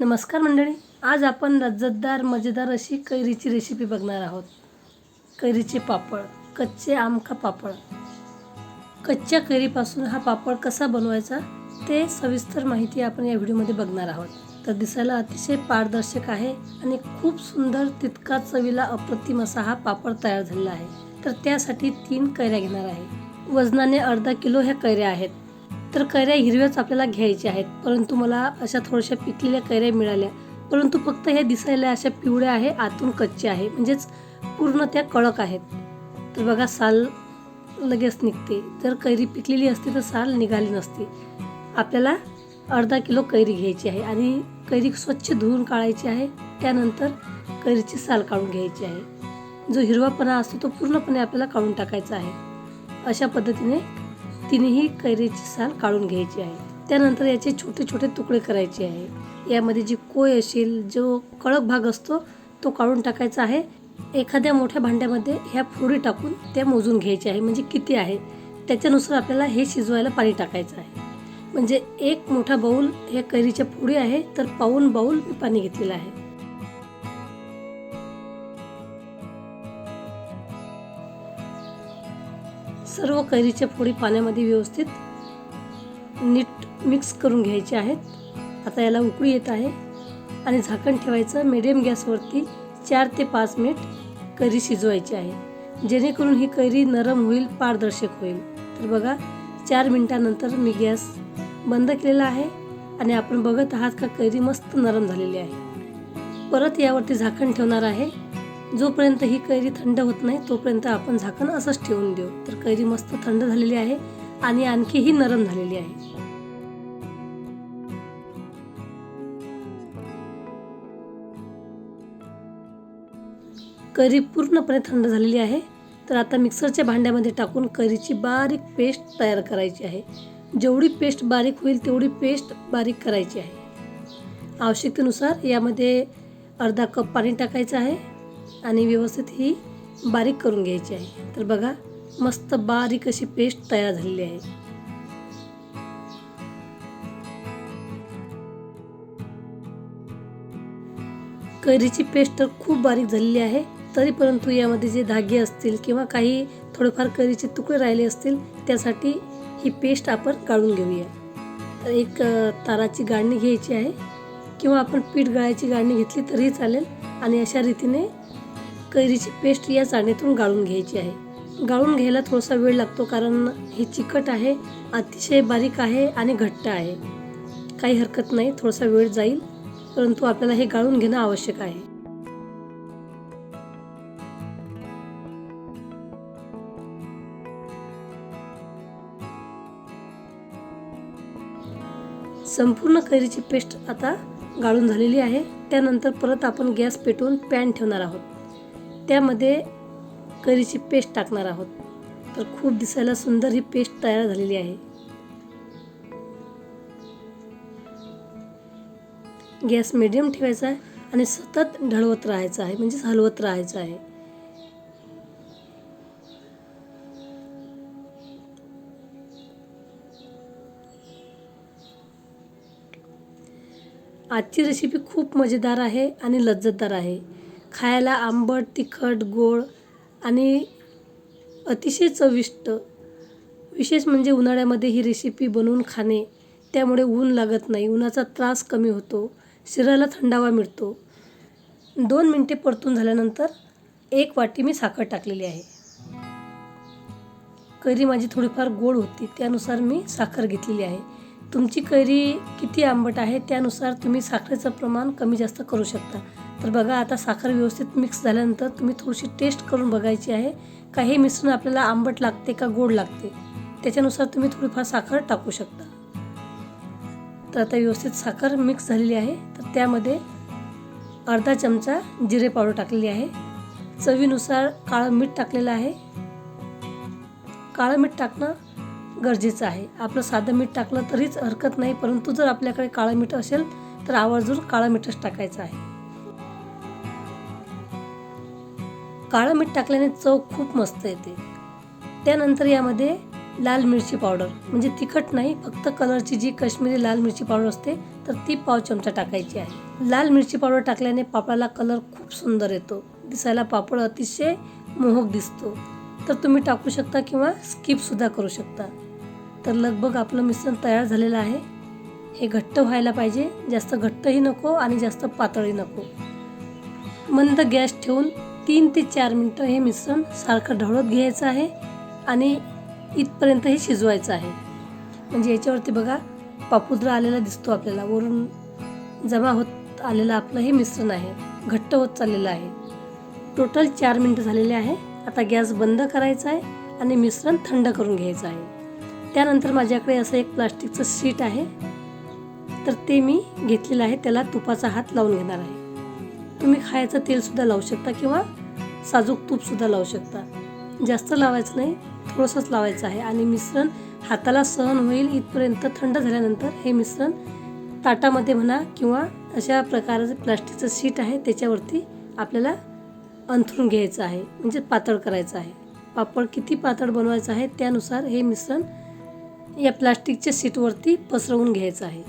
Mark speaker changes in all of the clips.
Speaker 1: नमस्कार मंडळी आज आपण लज्जतदार मजेदार अशी कैरीची रेसिपी बघणार आहोत. कैरीचे पापड कच्चे आमका पापड? कच्च्या कैरीपासून हा पापड कसा बनवायचा ते सविस्तर माहिती आपण या व्हिडिओमध्ये बघणार आहोत. तर दिसायला अतिशय पारदर्शक आहे आणि खूप सुंदर तितका चवीला अप्रतिम असा हा पापड तयार झालेला आहे. तर त्यासाठी तीन कैऱ्या घेणार आहे. वजनाने अर्धा किलो ह्या कैऱ्या आहेत. तर कैऱ्या हिरव्याच आपल्याला घ्यायच्या आहेत. परंतु मला अशा थोड्याशा पिकलेल्या कैऱ्या मिळाल्या. परंतु फक्त हे दिसायला अशा पिवळ्या आहे आतून कच्चे आहे. म्हणजेच पूर्ण त्या कडक आहेत. तर बघा साल लगेच निघते. जर कैरी पिकलेली असती तर साल निघाली नसती. आपल्याला अर्धा किलो कैरी घ्यायची आहे आणि कैरी स्वच्छ धुवून काढायची आहे. त्यानंतर कैरीची साल काढून घ्यायची आहे. जो हिरवापणा असतो तो पूर्णपणे आपल्याला काढून टाकायचा आहे. अशा पद्धतीने तिन्ही कैरीची साल काढून घ्यायची आहे. त्यानंतर याचे छोटे छोटे तुकडे करायचे आहे. यामध्ये जी कोय असेल जो कडक भाग असतो तो काढून टाकायचा आहे. एखाद्या मोठ्या भांड्यामध्ये ह्या फोडी टाकून त्या मोजून घ्यायचे आहे. म्हणजे किती आहे? त्याच्यानुसार आपल्याला हे शिजवायला पाणी टाकायचं आहे. म्हणजे एक मोठा बाऊल हे कैरीच्या फोडी आहे तर पाऊन बाऊल मी पाणी घेतलेलं आहे. सर्व कैरीच्या फोडी पाण्यामध्ये व्यवस्थित नीट मिक्स करून घ्यायचे आहेत. आता याला उकळी येत आहे आणि झाकण ठेवायचं. मिडियम गॅसवरती चार ते पाच मिनिट कैरी शिजवायची आहे. जेणेकरून ही कैरी नरम होईल पारदर्शक होईल. तर बघा चार मिनिटानंतर मी गॅस बंद केलेला आहे आणि आपण बघत आहात का कैरी मस्त नरम झालेली आहे. परत यावरती झाकण ठेवणार आहे. जोपर्यंत ही कैरी थंड होत नाही तोपर्यंत आपण झाकण असंच ठेवून देऊ. तर कैरी मस्त थंड झालेली आहे आणि आणखीही नरम झालेली आहे. करी पूर्णपणे थंड झालेली आहे. तर आता मिक्सरच्या भांड्यामध्ये टाकून कैरीची बारीक पेस्ट तयार करायची आहे. जेवढी पेस्ट बारीक होईल तेवढी पेस्ट बारीक करायची आहे. आवश्यकतेनुसार यामध्ये अर्धा कप पाणी टाकायचं आहे. आणि व्यवस्थित ही बारीक करून घ्यायची आहे. तर बघा मस्त बारीक अशी पेस्ट तयार झालेली आहे. कैरीची पेस्ट तर खूप बारीक झालेली आहे. तरी परंतु यामध्ये जे धागे असतील किंवा काही थोडेफार कैरीचे तुकडे राहिले असतील त्यासाठी ही पेस्ट आपण काढून घेऊया. तर एक ताराची गाळणी घ्यायची आहे. किंवा आपण पीठ गाळायची गाळणी घेतली तरीही चालेल. आणि अशा रीतीने कैरीची पेस्ट या चाळणीतून गाळून घ्यायची आहे. गाळून घ्यायला थोडासा वेळ लागतो कारण हे चिकट आहे अतिशय बारीक आहे आणि घट्ट आहे. काही हरकत नाही थोडासा वेळ जाईल परंतु आपल्याला हे गाळून घेणं आवश्यक आहे. संपूर्ण कैरीची पेस्ट आता गाळून झालेली आहे. त्यानंतर परत आपण गॅस पेटवून पॅन ठेवणार आहोत. त्यामध्ये करीची पेस्ट टाकणार आहोत. तर खूप दिसायला सुंदर ही पेस्ट तयार झालेली आहे. गॅस मिडियम ठेवायचा आहे आणि सतत ढळवत राहायचं आहे म्हणजेच हलवत राहायचं आहे. आजची रेसिपी खूप मजेदार आहे आणि लज्जतदार आहे. खायला आंबट तिखट गोड आणि अतिशय चविष्ट. विशेष म्हणजे उन्हाळ्यामध्ये ही रेसिपी बनवून खाणे त्यामुळे ऊन लागत नाही उन्हाचा त्रास कमी होतो शरीराला थंडावा मिळतो. दोन मिनटे परतून झाल्यानंतर एक वाटी मी साखर टाकलेली आहे. कैरी माझी थोडीफार गोड होती त्यानुसार मी साखर घेतलेली आहे. तुमची कैरी किती आंबट आहे त्यानुसार तुम्ही साखरेचं प्रमाण कमी जास्त करू शकता. तर बघा आता साखर व्यवस्थित मिक्स झाल्यानंतर तुम्ही थोडीशी टेस्ट करून बघायची आहे. का हे मिश्रण आपल्याला आंबट लागते का गोड लागते त्याच्यानुसार तुम्ही थोडीफार साखर टाकू शकता. तर आता व्यवस्थित साखर मिक्स झालेली आहे. तर त्यामध्ये अर्धा चमचा जिरे पावडर टाकलेली आहे. चवीनुसार काळं मीठ टाकलेलं आहे. काळं मीठ टाकणं गरजेचं आहे. आपलं साधं मीठ टाकलं तरीच हरकत नाही परंतु जर आपल्याकडे काळं मीठ असेल तर आवर्जून काळं मीठच टाकायचं आहे. काळं मीठ टाकल्याने चव खूप मस्त येते. त्यानंतर यामध्ये लाल मिरची पावडर म्हणजे तिखट नाही फक्त कलरची जी काश्मीरी लाल मिरची पावडर असते तर ती पाव चमचा टाकायची आहे. लाल मिरची पावडर टाकल्याने पापडाला कलर खूप सुंदर येतो. दिसायला पापड अतिशय मोहक दिसतो. तर तुम्ही टाकू शकता किंवा स्किपसुद्धा करू शकता. तर लगभग आपलं मिश्रण तयार झालेलं आहे. हे घट्ट व्हायला पाहिजे. जास्त घट्टही नको आणि जास्त पातळही नको. मंद गॅस ठेवून तीन ते चार मिनटं हे मिश्रण सारखं ढवळत घ्यायचं आहे आणि इथपर्यंत हे शिजवायचं आहे. म्हणजे याच्यावरती बघा पापुद्रा आलेला दिसतो आपल्याला. वरून जमा होत आलेलं आपलं हे मिश्रण आहे. घट्ट होत चाललेलं आहे. टोटल चार मिनटं झालेले आहे. आता गॅस बंद करायचा आहे आणि मिश्रण थंड करून घ्यायचं आहे. त्यानंतर माझ्याकडे असं एक प्लास्टिकचं शीट आहे. तर ते मी घेतलेलं आहे. त्याला तुपाचा हात लावून घेणार आहे. तुम्ही खायचं तेलसुद्धा लावू शकता किंवा साजूक तूपसुद्धा लावू शकता. जास्त लावायचं नाही थोडंसंच लावायचं आहे. आणि मिश्रण हाताला सहन होईल इथपर्यंत थंड झाल्यानंतर हे मिश्रण ताटामध्ये म्हणा किंवा अशा प्रकारचं प्लास्टिकचं शीट आहे त्याच्यावरती आपल्याला अंथरून घ्यायचं आहे. म्हणजे पातळ करायचं आहे. पापड किती पातळ बनवायचं आहे त्यानुसार हे मिश्रण या प्लास्टिकच्या शीटवरती पसरवून घ्यायचं आहे.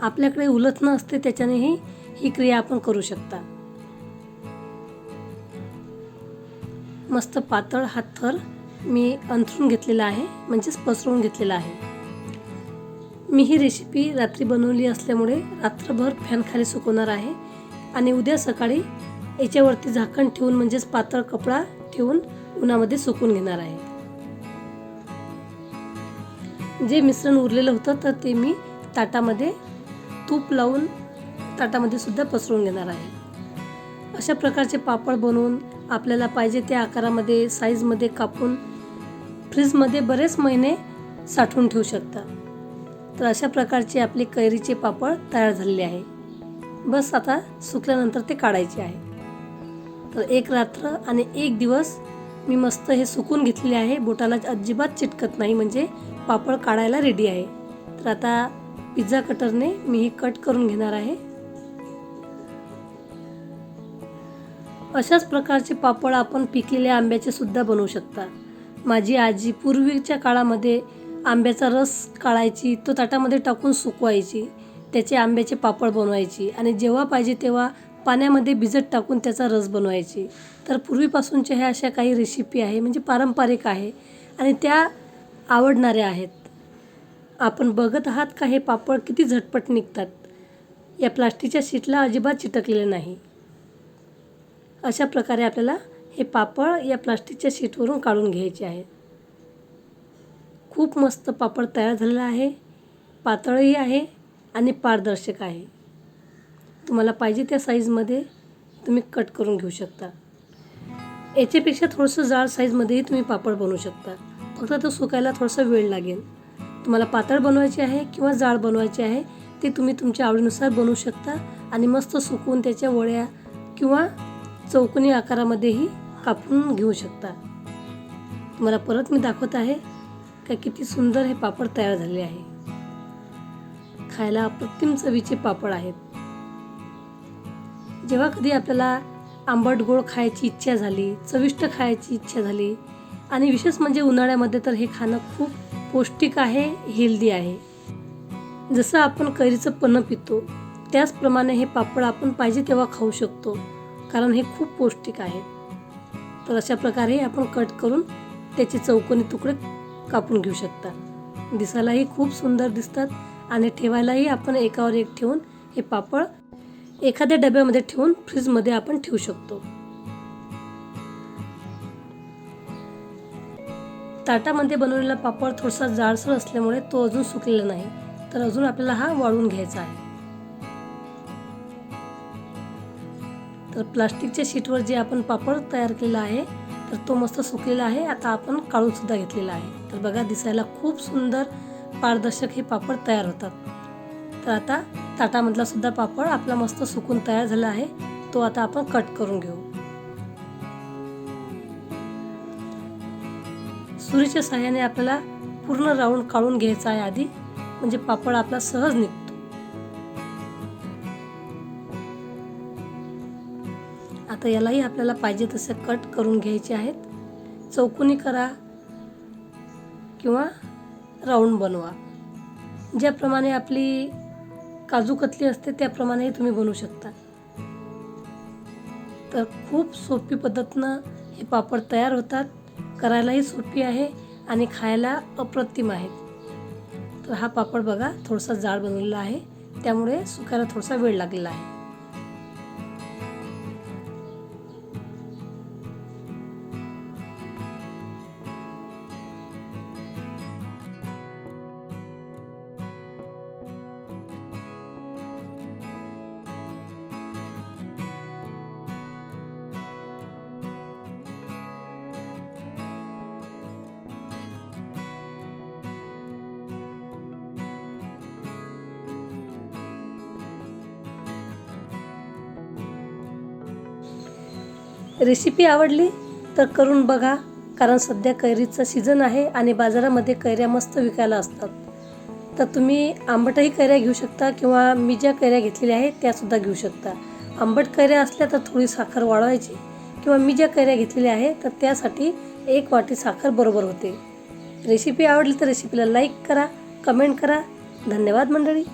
Speaker 1: आपल्याकडे उलथणं असते त्याच्यानेही ही क्रिया आपण करू शकता. मस्त पातळ हा थर मी अंथरून घेतलेला आहे म्हणजेच पसरवून घेतलेला आहे. मी ही रेसिपी रात्री बनवली असल्यामुळे रात्रभर फॅन खाली सुकवणार आहे आणि उद्या सकाळी याच्यावरती झाकण ठेवून म्हणजेच पातळ कपडा ठेवून उन्हामध्ये सुकून घेणार आहे. जे मिश्रण उरलेलं होतं तर ते मी ताटामध्ये तूप लावून ताटामध्ये सुद्धा पसरवून घेणार आहे. अशा प्रकारचे पापड बनवून आपल्याला पाहिजे त्या आकारामध्ये साईजमध्ये कापून फ्रीजमध्ये बरेच महिने साठवून ठेवू शकता. तर अशा प्रकारचे आपले कैरीचे पापड तयार झालेले आहे. बस आता सुकल्यानंतर ते काढायचे आहे. तर एक रात्र आणि एक दिवस मी मस्त हे सुकून घेतलेले आहे. बोटाला अजिबात चिटकत नाही म्हणजे पापड काढायला रेडी आहे. तर आता पिझ्झा कटरने मी हे कट करून घेणार आहे. अशाच प्रकारचे पापड आपण पिकलेल्या आंब्याचे सुद्धा बनवू शकता. माझी आजी पूर्वीच्या काळामध्ये आंब्याचा रस काढायची तो ताटामध्ये टाकून सुकवायची त्याचे आंब्याचे पापड बनवायची आणि जेव्हा पाहिजे तेव्हा पाण्यामध्ये भिजत टाकून त्याचा रस बनवायची. तर पूर्वीपासूनच्या ह्या अशा काही रेसिपी आहे म्हणजे पारंपरिक आहे आणि त्या आवडणाऱ्या आहेत. आपण बघत आहात का हे पापड किती झटपट निघतात. या प्लास्टिकच्या शीटला अजिबात चिटकलेले नाही. अशा प्रकारे आपल्याला हे पापड या प्लास्टिकच्या शीटवरून काढून घ्यायचे आहे. खूप मस्त पापड तयार झालेला आहे. पातळही आहे आणि पारदर्शक आहे. तुम्हाला पाहिजे त्या साईजमध्ये तुम्ही कट करून घेऊ शकता. याच्यापेक्षा थोडंसं जाड साईजमध्येही तुम्ही पापड बनवू शकता. फक्त तो सुकायला थोडासा वेळ लागेल. तुम्हाला पातळ बनवायचे आहे किंवा जाड बनवायची आहे ते तुम्ही तुमच्या आवडीनुसार बनवू शकता आणि मस्त सुकवून त्याच्या वड्या किंवा चौकोनी आकारामध्येही कापून घेऊ शकता. तुम्हाला परत मी दाखवत आहे का किती सुंदर हे पापड तयार झाले आहे. खायला अप्रतिम चवीचे पापड आहेत. जेव्हा कधी आपल्याला आंबट गोड खायची इच्छा झाली चविष्ट खायची इच्छा झाली आणि विशेष म्हणजे उन्हाळ्यामध्ये तर हे खाणं खूप पौष्टिक आहे हेल्दी आहे. जसं आपण कैरीचं पन्न पितो त्याचप्रमाणे हे पापड आपण पाहिजे तेव्हा खाऊ शकतो. कारण हे खूप पौष्टिक आहे. तर अशा प्रकारे आपण कट करून त्याचे चौकोनी तुकडे कापून घेऊ शकता. दिसायलाही खूप सुंदर दिसतात आणि ठेवायलाही आपण एकावर एक ठेवून हे पापड एखाद्या डब्यामध्ये ठेवून फ्रीजमध्ये आपण ठेवू शकतो. ताटामध्ये बनवलेला पापड थोडासा जाडसर असल्यामुळे तो अजून सुकलेला नाही. तर अजून आपल्याला हा वाळून घ्यायचा आहे. तर प्लास्टिकच्या शीटवर जे आपण पापड तयार केलेला आहे तर तो मस्त सुकलेला आहे. आता आपण काढूनसुद्धा घेतलेला आहे. तर बघा दिसायला खूप सुंदर पारदर्शक हे पापड तयार होतात. तर आता ताटामधला सुद्धा पापड आपला मस्त सुकून तयार झाला आहे. तो आता आपण कट करून घेऊ. सुरीच्या साह्याने आपल्याला पूर्ण राऊंड काढून घ्यायचा आहे आधी. म्हणजे पापड आपला सहज निघतो. आता यालाही आपल्याला पाहिजे तसे कट करून घ्यायचे आहेत. चौकोनी करा किंवा राऊंड बनवा. ज्याप्रमाणे आपली काजू कतली असते त्याप्रमाणेही तुम्ही बनवू शकता. तर खूप सोपी पद्धतीनं हे पापड तयार होतात. करायलाही सोपी आहे आणि खायला अप्रतिम आहेत. तर हा पापड बघा थोडासा जाड बनवलेला आहे. त्यामुळे सुकायला थोडासा वेळ लागलेला आहे. रेसिपी आवडली तर करून बघा कारण सध्या कैरीचं सीझन आहे आणि बाजारामध्ये कैऱ्या मस्त विकायला असतात. तर तुम्ही आंबटही कैऱ्या घेऊ शकता किंवा मी ज्या कैऱ्या घेतलेल्या आहेत त्यासुद्धा घेऊ शकता. आंबट कैऱ्या असल्या तर थोडी साखर वाढवायची किंवा मी ज्या कैऱ्या घेतलेल्या आहेत तर त्यासाठी एक वाटी साखर बरोबर होते. रेसिपी आवडली तर रेसिपीला लाईक करा कमेंट करा. धन्यवाद मंडळी.